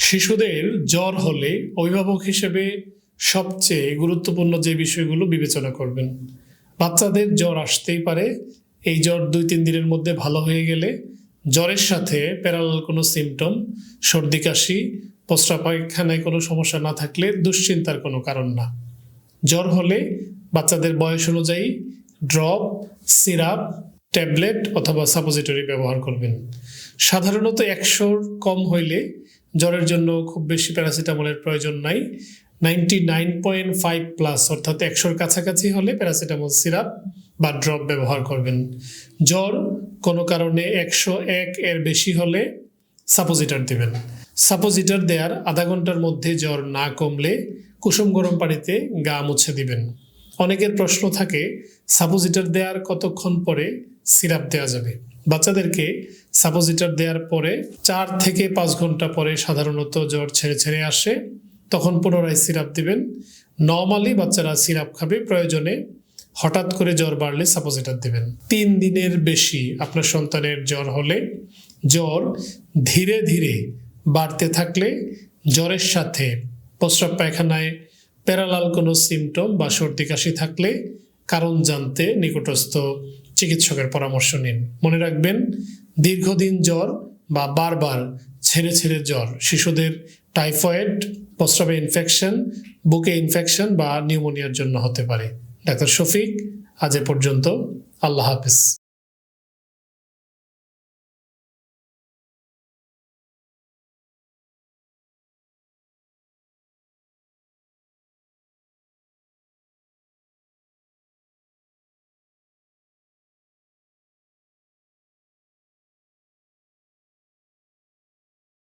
শিশুদের জ্বর হলে অভিভাবক হিসেবে সবচেয়ে গুরুত্বপূর্ণ যে বিষয়গুলো বিবেচনা করবেন। বাচ্চাদের জ্বর আসতেই পারে। এই জ্বর দুই, তিন দিনের মধ্যে ভালো হয়ে গেলে জ্বরের সাথে প্যারালাল কোনো সিমটম, সর্দি, কাশি প্রস্রাব পায়খানায় কোনো সমস্যা না থাকলে দুশ্চিন্তার কোনো কারণ না। জ্বর হলে বাচ্চাদের বয়স অনুযায়ী ড্রপ, সিরাপ, ট্যাবলেট অথবা সাপোজিটরি ব্যবহার করবেন। সাধারণত একশোর কম হইলে জ্বরের জন্য খুব বেশি প্যারাসিটামলের প্রয়োজন নাই। Ninety nine point five plus অর্থাৎ একশোর কাছাকাছি হলে প্যারাসিটামল সিরাপ বা ড্রপ ব্যবহার করবেন। জ্বর কোনো কারণে একশো এক এর বেশি হলে সাপোজিটার দেবেন। সাপোজিটার দেওয়ার আধা ঘণ্টার মধ্যে জ্বর না কমলে কুসুম গরম পানিতে গা মুছে দিবেন। অনেকের প্রশ্ন থাকে, সাপোজিটার দেওয়ার কতক্ষণ পরে সিরাপ দেওয়া যাবে? বাচ্চাদেরকে সাপোজিটার দেওয়ার পরে চার থেকে পাঁচ ঘণ্টা পরে সাধারণত জ্বর ছেড়ে ছেড়ে আসে। তখন পুনরায় সিরাপ দিবেন। নর্মালি বাচ্চারা সিরাপ খাবে। প্রয়োজনে হঠাৎ করে জ্বর বাড়লে সাপোজিটার দেবেন। তিন দিনের বেশি আপনার সন্তানের জ্বর হলে জ্বর ধীরে ধীরে বাড়তে থাকলে জ্বরের সাথে প্রস্রাব পায়খানায় প্যারালাল কোনো সিমটম বা সর্দি কাশি থাকলে কারণ জানতে নিকটস্থ চিকিৎসকের পরামর্শ নিন। মনে রাখবেন, দীর্ঘদিন জ্বর বা বারবার ছেড়ে ছেড়ে জ্বর, শিশুদের টাইফয়েড, প্রস্রাবে ইনফেকশন, বুকে ইনফেকশন বা নিউমোনিয়ার জন্য হতে পারে। ডাক্তার শফিক, আজ এ পর্যন্ত। আল্লাহ হাফিজ।